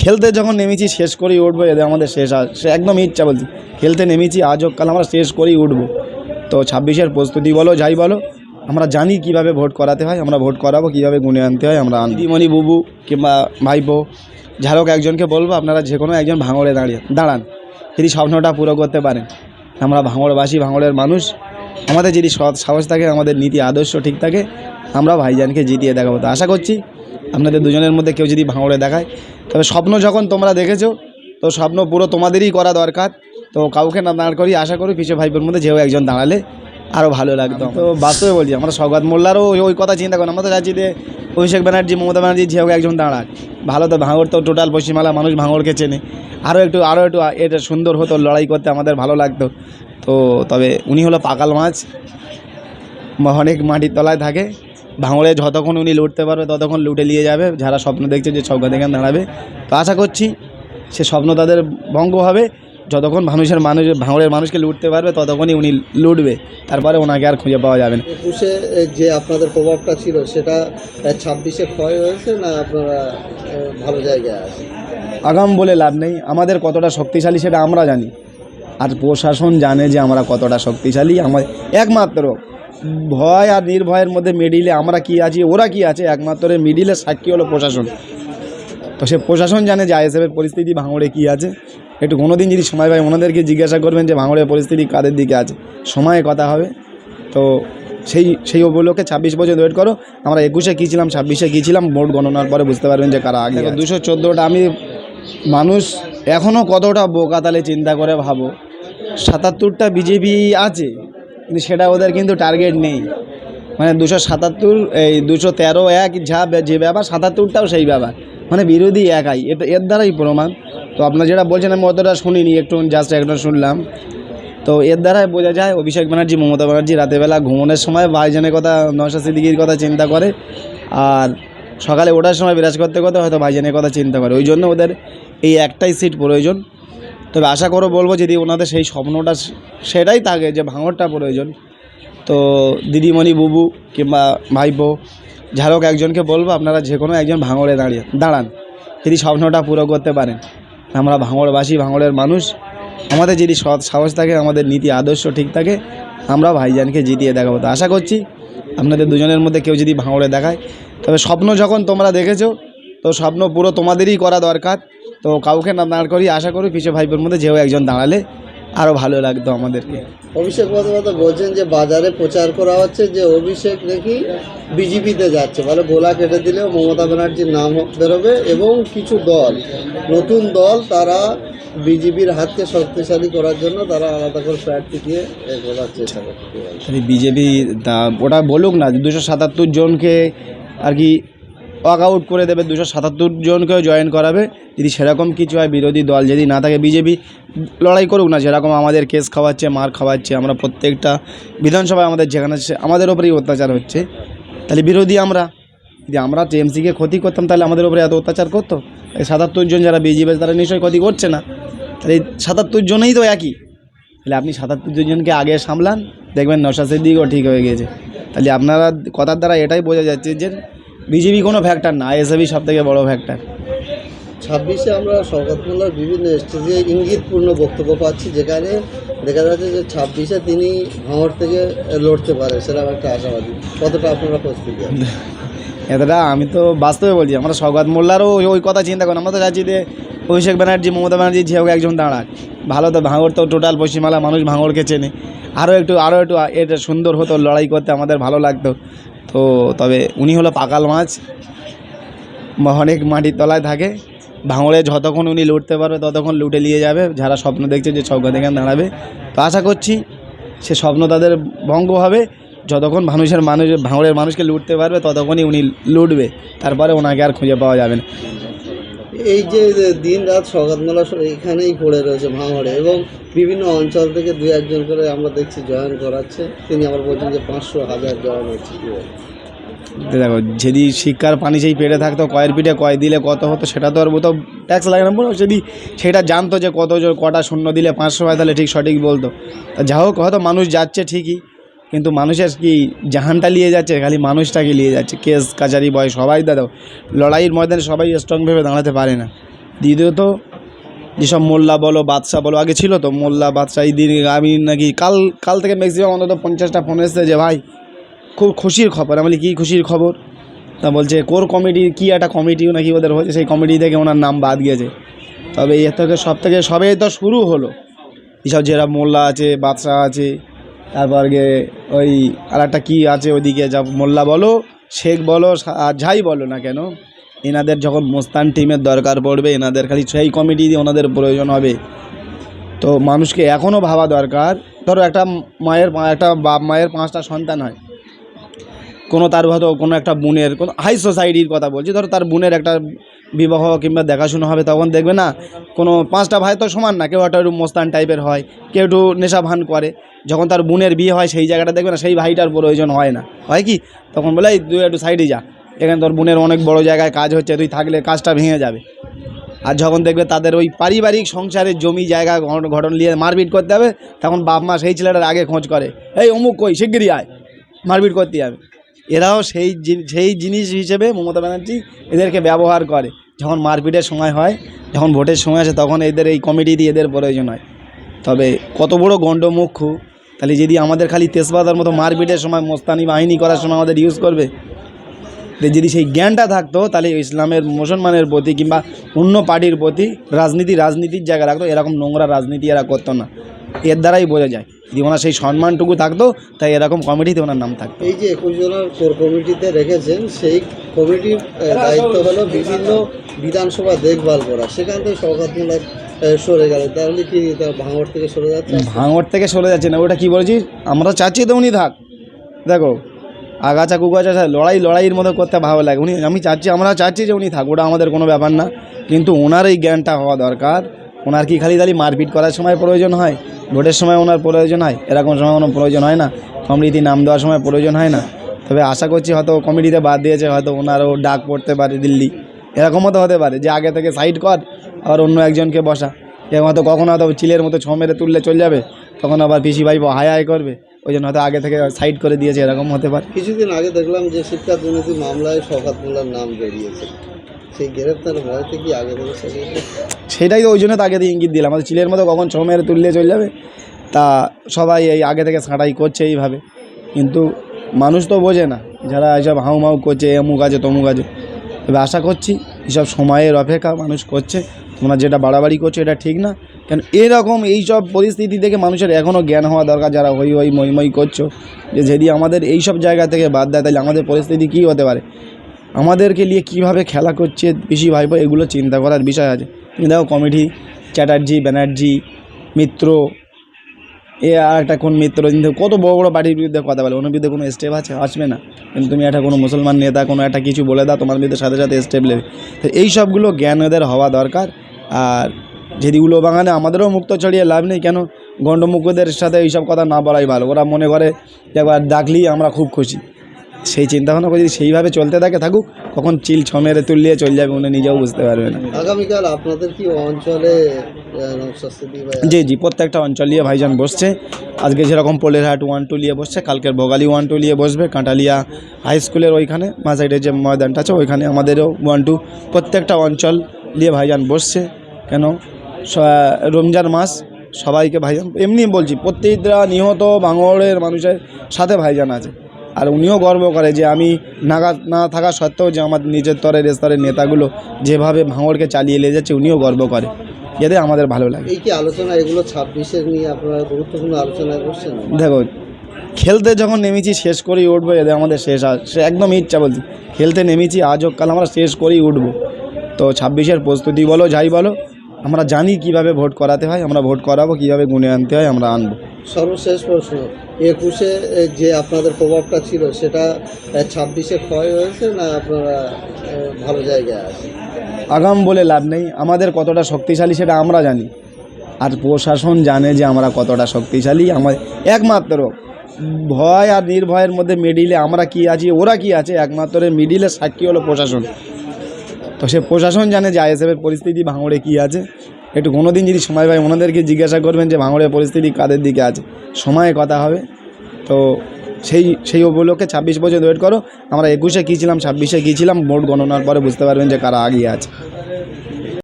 খেলতে যখন নেমেছি, শেষ করেই উঠবো, এদের আমাদের শেষ সে একদম ইচ্ছা বলছি খেলতে নেমেছি, আজ হোক, কাল আমরা শেষ করেই উঠবো। তো ছাব্বিশের প্রস্তুতি বলো, যাই বলো, আমরা জানি কীভাবে ভোট করাতে হয়, আমরা ভোট করাবো, কীভাবে গুনে আনতে হয়, আমরা দিদিমণি বুবু কিংবা ভাইপো, যার হোক একজনকে বলব, আপনারা যে কোনো একজন ভাঙড়ে দাঁড়িয়ে দাঁড়ান। যদি স্বপ্নটা পুরো করতে পারেন। আমরা ভাঙড়বাসী, ভাঙড়ের মানুষ। আমাদের যদি সৎ সাহস থাকে, আমাদের নীতি, আদর্শ ঠিক থাকে, আমরা ভাইজানকে জিতিয়ে দেখাবো। তো আশা করছি আপনাদের দুজনের মধ্যে কেউ যদি ভাঙড়ে দেখায়। তবে স্বপ্ন যখন তোমরা দেখেছ তো স্বপ্ন পুরো তোমাদেরই করা দরকার। তো কাউকে না দাঁড় করি আশা করি পিছু ভাইপোর মধ্যে যেও একজন দাঁড়ালে আরও ভালো লাগতো। তো বাস্তবে বলছি আমরা সৌগত মোল্লারও ওই- কথা চিন্তা করি আমরা তো চাচ্ছি যে অভিষেক ব্যানার্জি মমতা ব্যানার্জি যেও একজন দাঁড়াক। ভালো তো ভাঙড় তো টোটাল পশ্চিমবাংলা মানুষ ভাঙড়কে চেনে। আরও একটু আরও একটু এটা সুন্দর হতো লড়াই করতে আমাদের ভালো লাগতো। তো তবে উনি হলো পাকাল মাছ। অনেক মাটির তলায় থাকে। ভাঙড়ে যতক্ষণ উনি লুটতে পারবে ততক্ষণ লুটে নিয়ে যাবে। যারা স্বপ্ন দেখছে যে সৌগত এখানে দাঁড়াবে। তো আশা করছি সে স্বপ্ন তাদের ভঙ্গ হবে। যতক্ষণ মানুষের মানুষ ভাঙড়ের মানুষকে লুটতে পারবে ততক্ষণই উনি লুটবে। তারপরে ওনাকে আর খুঁজে পাওয়া যাবে না। একুশে যে আপনাদের প্রভাবটা ছিল সেটা ছাব্বিশে ক্ষয় হয়েছে না আপনারা ভালো জায়গায় আছেন? আগাম বলে লাভ নেই। আমাদের কতটা শক্তিশালী সেটা আমরা জানি। আর প্রশাসন জানে যে আমরা কতটা শক্তিশালী। আমার একমাত্র ভয় আর নির্ভয়ের মধ্যে মিডিলে আমরা কি আছি ওরা কি আছে? একমাত্র মিডিলে সাক্ষী হলো প্রশাসন। তো সে প্রশাসন জানে যে আইএসএফের পরিস্থিতি ভাঙড়ে কি আছে। একটু কোনো দিন যদি সময় পায় ওনাদেরকে জিজ্ঞাসা করবেন যে ভাঙড়ের পরিস্থিতি কাদের দিকে আছে। সময়ে কথা হবে। তো সেই সেই উপলক্ষে ছাব্বিশ পর্যন্ত ওয়েট করো। আমরা একুশে কী ছিলাম ছাব্বিশে কী ছিলাম ভোট গণনার পরে বুঝতে পারবেন যে কারা আগে দুশো চোদ্দোটা আমি মানুষ এখনও কতটা বোকা তালে চিন্তা করে ভাবো? সাতাত্তরটা বিজেপি আছে। কিন্তু সেটা ওদের কিন্তু টার্গেট নেই। মানে দুশো সাতাত্তর, এই দুশো তেরো এক যা যে ব্যাপার, সাতাত্তরটাও সেই ব্যাপার। মানে বিরোধী একাই। এটা এর দ্বারাই প্রমাণ। তো আপনারা যেটা বলছেন, আমি অতটা শুনিনি, একটু জাস্ট একটা শুনলাম। তো এর দ্বারাই বোঝা যায়, অভিষেক ব্যানার্জি, মমতা ব্যানার্জি রাতেরবেলা ঘুমনের সময় ভাইজানের কথা নশা সিদ্দিকির কথা চিন্তা করে। আর সকালে ওঠার সময় বিরাজ করতে করতে হয়তো ভাইজানের কথা চিন্তা করে। ওই জন্য ওদের এই একটাই সিট প্রয়োজন। তবে আশা করো বলব যদি ওনাদের সেই স্বপ্নটা সেটাই থাকে যে ভাঙরটা প্রয়োজন। তো দিদিমণি বুবু কিংবা ভাইপো, যার হোক একজনকে বলব, আপনারা যে কোনো একজন ভাঙড়ে দাঁড়িয়ে দাঁড়ান। যদি স্বপ্নটা পুরো করতে পারেন। আমরা ভাঙড়বাসী ভাঙড়ের মানুষ। আমাদের যদি সৎ সাহস থাকে, আমাদের নীতি, আদর্শ ঠিক থাকে আমরা ভাইজানকে জিতিয়ে দেখাবো। তো আশা করছি আপনাদের দুজনের মধ্যে কেউ যদি ভাঙড়ে দেখায়। তবে স্বপ্ন যখন তোমরা দেখেছ, তো স্বপ্ন পুরো তোমাদেরই করা দরকার। তো কাউকে না দাঁড় করি আশা করি পিছু ভাইপোর মধ্যে যেও একজন দাঁড়ালে আরও ভালো লাগতো আমাদেরকে। অভিষেক বন্দ্যোপাধ্যায় বলছেন যে বাজারে প্রচার করা হচ্ছে যে অভিষেক নাকি বিজেপিতে যাচ্ছে। মানে গোলা কেটে দিলেও মমতা ব্যানার্জির নাম বেরোবে এবং কিছু দল নতুন দল তারা বিজেপির হাতকে শক্তিশালী করার জন্য তারা আলাদা করে প্রার্থী দিয়ে করার চেষ্টা করছে। বিজেপি তা ওটা বলুক না দুশো সাতাত্তর জনকে আর কি ওয়াক আউট করে দেবে দুশো সাতাত্তর জনকেও জয়েন করাবে। যদি সেরকম কিছু হয়, বিরোধী দল যদি না থাকে, বিজেপি লড়াই করুক না, যেরকম আমাদের কেস খাওয়াচ্ছে, মার খাওয়াচ্ছে, আমরা প্রত্যেকটা বিধানসভায় আমাদের যেখানে আমাদের ওপরেই অত্যাচার হচ্ছে। তাহলে বিরোধী আমরা? যদি আমরা টিএমসিকে ক্ষতি করতাম, তাহলে আমাদের ওপরে এত অত্যাচার করতো? সাতাত্তর জন যারা বিজেপি তারা নিশ্চয়ই ক্ষতি করছে না। তাহলে সাতাত্তর জনেই তো একই। তাহলে আপনি সাতাত্তর জনকে আগে সামলান, দেখবেন নশাসের দিকও ঠিক হয়ে গেছে তাহলে আপনারা কথার দ্বারা এটাই বোঝা যাচ্ছে যে বিজেপি কোনো ফ্যাক্টর না আইএসএফই সব থেকে বড়ো ফ্যাক্টর ছাব্বিশে আমরা শওকত মোল্লার বিভিন্ন স্টেজে ইঙ্গিতপূর্ণ বক্তব্য পাচ্ছি যেখানে দেখা যাচ্ছে যে ছাব্বিশে তিনি ভাঙড় থেকে লড়তে পারে সেরকম একটা আশাবাদী। কতটা আপনারা প্রস্তুতি এতটা আমি তো বাস্তবে বলছি আমরা সৌগত মোল্লারও ওই- কথা চিন্তা করি আমরা তো চাচ্ছি যে অভিষেক ব্যানার্জি মমতা ব্যানার্জি যে হোক একজন দাঁড়াক ভালো তো ভাঙড় তো টোটাল পশ্চিমবাংলা মানুষ ভাঙড়কে চেনে। আরও একটু আরও একটু এটা সুন্দর হতো লড়াই করতে আমাদের ভালো লাগতো। তো তবে উনি হলো পাকাল মাছ। অনেক মাটির তলায় থাকে। ভাঙড়ে যতক্ষণ উনি লুটতে পারবে ততক্ষণ লুটে নিয়ে যাবে। যারা স্বপ্ন দেখছে যে সৌগত দেখে দাঁড়াবে। তো আশা করছি সে স্বপ্ন তাদের ভঙ্গ হবে। যতক্ষণ মানুষের মানুষ ভাঙড়ের মানুষকে লুটতে পারবে ততক্ষণই উনি লুটবে। তারপরে ওনাকে আর খুঁজে পাওয়া যাবে না। এই যে দিন রাত শওকত মোল্লা এখানেই পড়ে রয়েছে ভাঙড়ে এবং বিভিন্ন অঞ্চল থেকে দু একজন করে আমরা দেখছি জয়েন করাচ্ছে। তিনি আবার বলছেন যে পাঁচশো হাজার জয়েন হচ্ছে। দেখো, যদি শিক্ষার পানি সেই পেটে থাকতো, কয়ের পিঠে কয় দিলে কত হতো সেটা তো আর তো ট্যাক্স লাগে না। বলো যদি সেটা জানতো যে কত কটা শূন্য দিলে পাঁচশো হয়, তাহলে ঠিক সঠিক বলতো। যা হোক, হয়তো মানুষ যাচ্ছে ঠিকই। কিন্তু মানুষের কি জাহানটা নিয়ে যাচ্ছে? খালি মানুষটাকে নিয়ে যাচ্ছে। কেস, কাচারি, বয়, সবাই দাদা। লড়াইয়ের ময়দানে সবাই স্ট্রং ভেবে দাঁড়াতে পারে না। দ্বিতীয়ত, যেসব মোল্লা বলো বাদশা বলো, আগে ছিল তো, মোল্লা বাদশা এই দিন আমি নাকি কাল কাল থেকে ম্যাক্সিমাম অন্তত পঞ্চাশটা ফোন এসেছে যে, ভাই, খুব খুশির খবর। আমি কী খুশির খবর? তা বলছে, কোর কমিটি কী একটা কমিটিও নাকি ওদের হয়েছে? সেই কমিটি থেকে ওনার নাম বাদ গিয়েছে তবে এর থেকে সব থেকে, সবে তো শুরু হলো। এইসব যেরা মোল্লা আছে, বাদশাহ আছে তারপর গিয়ে ওই আর একটা কী আছে ওইদিকে যা মোল্লা বলো, শেখ বলো আর যাই বলো না কেন, এনাদের যখন মোস্তান টিমের দরকার পড়বে, এনাদের খালি সেই কমিটি দিয়ে ওনাদের প্রয়োজন হবে। তো মানুষকে এখনও ভাবা দরকার, ধরো একটা মায়ের একটা বাপ মায়ের পাঁচটা সন্তান হয়, কোনো তার হয়তো কোনো একটা বোনের, কোনো হাই সোসাইটির কথা বলছি, ধরো তার বোনের একটা বিবাহ কিংবা দেখাশোনা হবে, তখন দেখবে না, কোনো পাঁচটা ভাই তো সমান না, কেউ একটা একটু মোস্তান টাইপের হয়, কেউ একটু নেশা ভান করে, যখন তার বোনের বিয়ে হয়, সেই জায়গাটা দেখবে না, সেই ভাইটার প্রয়োজন হয় না। হয় কি? তখন বলে তুই একটু সাইডে যা, এখানে তোর বোনের অনেক বড় জায়গায় কাজ হচ্ছে, তুই থাকলে কাজটা ভেঙে যাবে। আর যখন দেখবে তাদের ওই পারিবারিক সংসারের জমি, জায়গা ঘটন- নিয়ে মারপিট করতে হবে, তখন বাপ মা সেই ছেলেটার আগে খোঁজ করে, এই, অমুক কই? শিগগিরই আয়, মারপিট করতে হবে এরাও সেই সেই জিনিস হিসেবে মমতা ব্যানার্জি এদেরকে ব্যবহার করে। যখন মারপিটের সময় হয়, যখন ভোটের সময় আসে, তখন এদের এই কমিটি দিয়ে এদের প্রয়োজন হয়। তবে কত বড় গণ্ডমুখ্য তাহলে যদি আমাদের খালি তেজপাতার মতো মারপিটের সময়, মোস্তানি বাহিনী করার সময় আমাদের ইউজ করবে? যদি সেই জ্ঞানটা থাকতো, তাহলে ইসলামের মুসলমানের প্রতি কিংবা অন্য পার্টির প্রতি রাজনীতি, রাজনীতির জায়গা রাখতো, এরকম নোংরা রাজনীতি এরা করতো না। এর দ্বারাই বোঝা যায়। যদি ওনার সেই সম্মানটুকু থাকতো তাই এরকম কমিটিতে ওনার নাম থাকতো। এই যে একুশ জনের কোর কমিটিতে রেখেছেন সেই কমিটির দায়িত্ব হলো বিভিন্ন বিধানসভা দেখভাল করা। সেখান থেকে শওকত সরে গেল। তাহলে কি ভাঙড় থেকে সরে যাচ্ছে? ভাঙড় থেকে সরে যাচ্ছে না ওটা কি বলছি আমরা চাচ্ছি তো উনি থাক। দেখো আগাছা কুগাছা লড়াই লড়াইয়ের মতো করতে ভালো লাগে। উনি আমি চাচ্ছি আমরা চাচ্ছি যে উনি থাক ওটা আমাদের কোনো ব্যাপার না। কিন্তু ওনার এই জ্ঞানটা হওয়া দরকার। ওনার কি খালি খালি মারপিট করার সময় প্রয়োজন হয়? ভোটের সময় ওনার প্রয়োজন হয়? এরকম সময় কোনো প্রয়োজন হয় না? কমিটি নাম দেওয়ার সময় প্রয়োজন হয় না? তবে আশা করছি হয়তো কমিটিতে বাদ দিয়েছে, হয়তো ওনারও ডাক পড়তে পারে দিল্লি। এরকমও তো হতে পারে, যে আগে থেকে সাইড কর, আবার অন্য একজনকে বসা। এবং হয়তো কখনো হয়তো চিলের মতো ছ মেরে তুললে চলে যাবে, তখন আবার পিসি ভাই হাই হাই করবে। ওই জন্য হয়তো আগে থেকে সাইড করে দিয়েছে, এরকম হতে পারে। কিছুদিন আগে দেখলাম যে শিক্ষা দুর্নীতি মামলায় শওকত মোল্লার নাম বেরিয়েছে। সেটাই তো ওই জন্য তো আগে থেকে ইঙ্গিত দিলাম। আমাদের চিলের মতো কখন ছ মেরে তুললে চলে যাবে? তা সবাই এই আগে থেকে ছাঁটাই করছে এইভাবে। কিন্তু মানুষ তো বোঝে না, যারা এইসব হাউ মাউ করছে অমুক আছে, তমুক আছে। তবে আশা করছি এসব সময়ের অপেক্ষা মানুষ করছে। তোমরা যেটা বাড়াবাড়ি করছ এটা ঠিক না। কেন এরকম এইসব পরিস্থিতি থেকে মানুষের এখনও জ্ঞান হওয়া দরকার, যারা হই হই মই মই করছ। যে যদি আমাদের এইসব জায়গা থেকে বাদ দেয়, তাহলে আমাদের পরিস্থিতি কী হতে পারে? আমাদেরকে নিয়ে কীভাবে খেলা করছে পিসি ভাইপো এগুলো চিন্তা করার বিষয় আছে। তুমি দেখো কমিটি, চ্যাটার্জি, ব্যানার্জি, মিত্র, এ আর একটা কোন মিত্র কত বড় বড় পার্টির বিরুদ্ধে কথা বলে, ওনার বিরুদ্ধে কোনো স্টেপ আছে? আসবে না। কিন্তু তুমি একটা কোনো মুসলমান নেতা, কোনো একটা কিছু বলে দাও, তোমার বিরুদ্ধে সাথে সাথে স্টেপ নেবে। তো এই সবগুলো জ্ঞান ওদের হওয়া দরকার। আর যেদিগুলো বাগানে আমাদেরও মুক্ত ছড়িয়ে লাভ নেই, কেন গণ্ডমুখদের সাথে এইসব কথা না বলাই ভালো? ওরা মনে করে একবার ডাকলেই আমরা খুব খুশি। সেই চিন্তাভাবনা করে যদি সেইভাবে চলতে থাকে থাকুক কখন চিল ছ মেরে তুললিয়ে চলে যাবে উনি নিজেও বুঝতে পারবে না। আগামীকাল আপনাদের কি অঞ্চলে জি জি প্রত্যেকটা অঞ্চল নিয়ে ভাইজান বসছে। আজকে যেরকম পোলেরহাট ওয়ান টু নিয়ে বসছে কালকের ভোগালী ওয়ান টু নিয়ে বসবে কাঁটালিয়া হাই স্কুলের ওইখানে মা সাইডে যে ময়দানটা আছে ওইখানে আমাদেরও ওয়ান টু। প্রত্যেকটা অঞ্চল নিয়ে ভাইজান বসছে কেন? রমজান মাস সবাইকে ভাইজান এমনি বলছি প্রত্যেকটা নিহত ভাঙড়ের মানুষের সাথে ভাইজান আছে। আর উনিও গর্ব করে যে আমি নাগা না থাকা সত্ত্বেও যে আমার নিজের স্তরের স্তরের নেতাগুলো যেভাবে ভাঙড়কে চালিয়ে নিয়ে যাচ্ছে উনিও গর্ব করে। এতে আমাদের ভালো লাগে। এই কি আলোচনা এগুলো ছাব্বিশের নিয়ে আপনারা গুরুত্বপূর্ণ আলোচনা করছেন? দেখো খেলতে যখন নেমেছি শেষ করেই উঠবো এদের আমাদের শেষ সে একদম ইচ্ছা বলছি খেলতে নেমেছি আজ হোক কাল আমরা শেষ করেই উঠবো। তো ছাব্বিশের প্রস্তুতি বলো যাই বলো আমরা জানি কীভাবে ভোট করাতে হয় আমরা ভোট করাবো কীভাবে গুনে আনতে হয় আমরা আনব। সর্বশেষ প্রশ্ন। একুশে যে আপনাদের প্রভাবটা ছিল, সেটা ছাব্বিশে ক্ষয় হয়েছে না আপনারা ভালো জায়গায় আছেন? আগাম বলে লাভ নেই। আমাদের কতটা শক্তিশালী সেটা আমরা জানি। আর প্রশাসন জানে যে আমরা কতটা শক্তিশালী। আমার, একমাত্র ভয় আর নির্ভয়ের মধ্যে মিডিলে আমরা কি আছি, ওরা কি আছে, একমাত্র মিডিলের সাক্ষী হলো প্রশাসন। তো সে প্রশাসন জানে যে আইএসএফের পরিস্থিতি, ভাঙড়ে কী আছে। একটু কোনো দিন যদি সময় পাই, ওনাদেরকে জিজ্ঞাসা করবেন যে ভাঙড়ের পরিস্থিতি কাদের দিকে আছে। সময়ে কথা হবে। তো সেই সেই উপলক্ষে ছাব্বিশ বছর ওয়েট করো। আমরা একুশে কী ছিলাম, ছাব্বিশে কী ছিলাম, ভোট গণনার পরে বুঝতে পারবেন যে কারা আগিয়ে আছে।